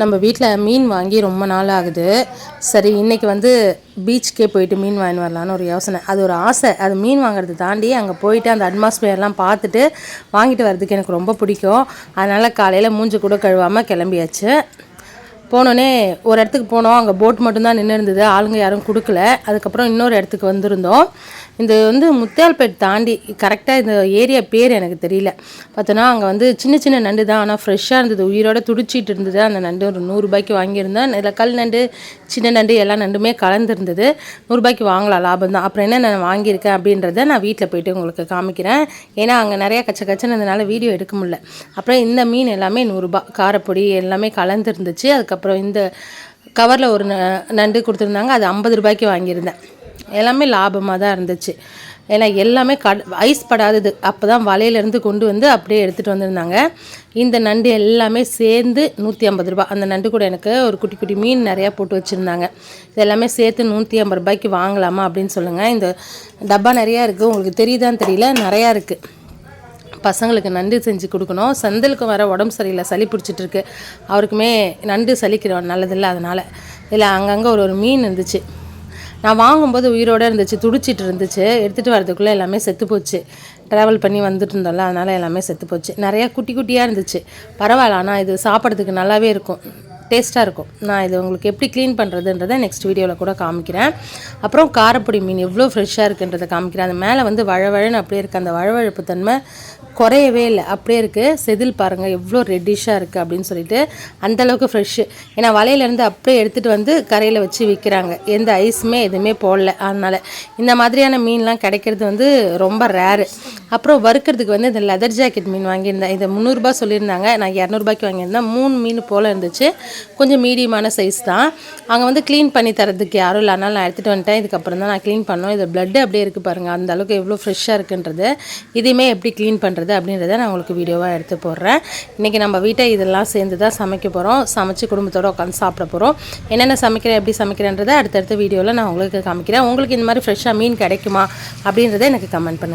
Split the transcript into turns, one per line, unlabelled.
நம்ம வீட்டில் மீன் வாங்கி ரொம்ப நாள் ஆகுது. சரி இன்றைக்கி வந்து பீச்சுக்கே போயிட்டு மீன் வாங்கி வரலான்னு ஒரு யோசனை. அது ஒரு ஆசை. அது மீன் வாங்குறது தாண்டி அங்கே போயிட்டு அந்த அட்மாஸ்பியர்லாம் பார்த்துட்டு வாங்கிட்டு வர்றதுக்கு எனக்கு ரொம்ப பிடிக்கும். அதனால் காலையில் மூஞ்சி கூட கழுவாமல் கிளம்பியாச்சு. போனோடனே ஒரு இடத்துக்கு போனோம். அங்கே போட் மட்டும்தான் நின்று இருந்தது. ஆளுங்க யாரும் கொடுக்கல. அதுக்கப்புறம் இன்னொரு இடத்துக்கு வந்திருந்தோம். இந்த வந்து முத்தியால்பேட் தாண்டி கரெக்டாக இந்த ஏரியா பேர் எனக்கு தெரியல. பார்த்தோன்னா அங்கே வந்து சின்ன சின்ன நண்டு தான். ஆனால் ஃப்ரெஷ்ஷாக இருந்தது. உயிரோட துடிச்சிட்டு இருந்தது. அந்த நண்டு ஒரு நூறுரூபாய்க்கு வாங்கியிருந்தேன். இதில் கல் நண்டு சின்ன நண்டு எல்லா நண்டுமே கலந்துருந்தது. நூறுரூபாய்க்கு வாங்கலாம். லாபம் தான். அப்புறம் என்ன நான் வாங்கியிருக்கேன் அப்படின்றத நான் வீட்டில் போயிட்டு உங்களுக்கு காமிக்கிறேன். ஏன்னா அங்கே நிறையா கச்ச கச்சனதுனால வீடியோ எடுக்க முடியல. அப்புறம் இந்த மீன் எல்லாமே நூறுரூபா காரப்பொடி எல்லாமே கலந்துருந்துச்சு. அதுக்கப்புறம் இந்த கவரில் ஒரு ந- நண்டு கொடுத்துருந்தாங்க அது ஐம்பது ரூபாய்க்கு வாங்கியிருந்தேன். எல்லாமே லாபமாக தான் இருந்துச்சு. ஏன்னா எல்லாமே கட் ஐஸ் படாதது. அப்போ தான் வலையிலேருந்து கொண்டு வந்து அப்படியே எடுத்துகிட்டு வந்திருந்தாங்க. இந்த நண்டு எல்லாமே சேர்ந்து நூற்றி ஐம்பது ரூபாய். அந்த நண்டு கூட எனக்கு ஒரு குட்டி குட்டி மீன் நிறையா போட்டு வச்சுருந்தாங்க. இது எல்லாமே சேர்த்து நூற்றி ஐம்பது ரூபாய்க்கு வாங்கலாமா அப்படின்னு சொல்லுங்கள் இந்த டப்பா நிறையா இருக்குது உங்களுக்கு தெரியுதான்னு தெரியல. நிறையா இருக்குது பசங்களுக்கு நண்டு செஞ்சு கொடுக்கணும். செந்திலுக்கு வர உடம்பு சரியில்லை சளி பிடிச்சிட்டு இருக்கு அவருக்குமே நண்டு சளிக்கிறோம் நல்லதில்லை அதனால். இதில் அங்கங்கே ஒரு ஒரு மீன் இருந்துச்சு. நான் வாங்கும்போது உயிரோடு இருந்துச்சு துடிச்சிட்டு இருந்துச்சு. எடுத்துகிட்டு வரதுக்குள்ளே எல்லாமே செத்து போச்சு. ட்ராவல் பண்ணி வந்துட்டு இருந்தோம்ல அதனால் எல்லாமே செத்து போச்சு. நிறையா குட்டி குட்டியாக இருந்துச்சு. பரவாயில்ல ஆனால் இது சாப்பிட்றதுக்கு நல்லாவே இருக்கும். டேஸ்ட்டாக இருக்கும். நான் இது உங்களுக்கு எப்படி க்ளீன் பண்ணுறதுன்றதை நெக்ஸ்ட் வீடியோவில் கூட காமிக்கிறேன். அப்புறம் காரப்பொடி மீன் எவ்வளோ ஃப்ரெஷ்ஷாக இருக்குன்றதை காமிக்கிறேன். அந்த மேலே வந்து வழவழன்னு அப்படியே இருக்குது அந்த வழவழப்பு தன்மை குறையவே இல்லை. அப்படியே இருக்குது செதில் பாருங்கள் எவ்வளோ ரெட்டிஷாக இருக்குது அப்படின்னு சொல்லிட்டு அந்த அளவுக்கு ஃப்ரெஷ்ஷு ஏன்னா வலையிலேருந்து அப்படியே எடுத்துகிட்டு வந்து கரையில் வச்சு விற்கிறாங்க எந்த ஐஸுமே எதுவுமே போடல. அதனால் இந்த மாதிரியான மீன்லாம் கிடைக்கிறது வந்து ரொம்ப ரேரு அப்புறம் வறுக்கிறதுக்கு வந்து இந்த லெதர் ஜாக்கெட் மீன் வாங்கியிருந்தேன். இதை முந்நூறுரூபா சொல்லியிருந்தாங்க. நான் இரநூறுபாய்க்கு வாங்கியிருந்தேன். மூணு மீன் போல் இருந்துச்சு. கொஞ்சம் மீடியமான சைஸ் தான். அங்கே வந்து க்ளீன் பண்ணி தரதுக்கு யாரும் இல்லை. அதனால் நான் எடுத்துகிட்டு வந்துட்டேன். இதுக்கப்புறம் தான் நான் க்ளீன் பண்ணோம். இது பிளட்டு அப்படியே இருக்குது பாருங்கள் அந்த அளவுக்கு எவ்வளோ ஃப்ரெஷ்ஷாக இருக்குன்றது. இதையுமே எப்படி க்ளீன் பண்ணுறது அப்படின்றத நான் உங்களுக்கு வீடியோவாக எடுத்து போடுறேன். இன்றைக்கி நம்ம வீட்டை இதெல்லாம் சேர்ந்து தான் சமைக்க போகிறோம் சமைச்சு குடும்பத்தோடு உட்காந்து சாப்பிட போகிறோம் என்னென்ன சமைக்கிறேன் எப்படி சமைக்கிறேன்றதை அடுத்தடுத்த வீடியோவில் நான் உங்களுக்கு காமிக்கிறேன். உங்களுக்கு இந்த மாதிரி ஃப்ரெஷ்ஷாக மீன் கிடைக்குமா அப்படின்றத எனக்கு கமெண்ட் பண்ணுங்கள்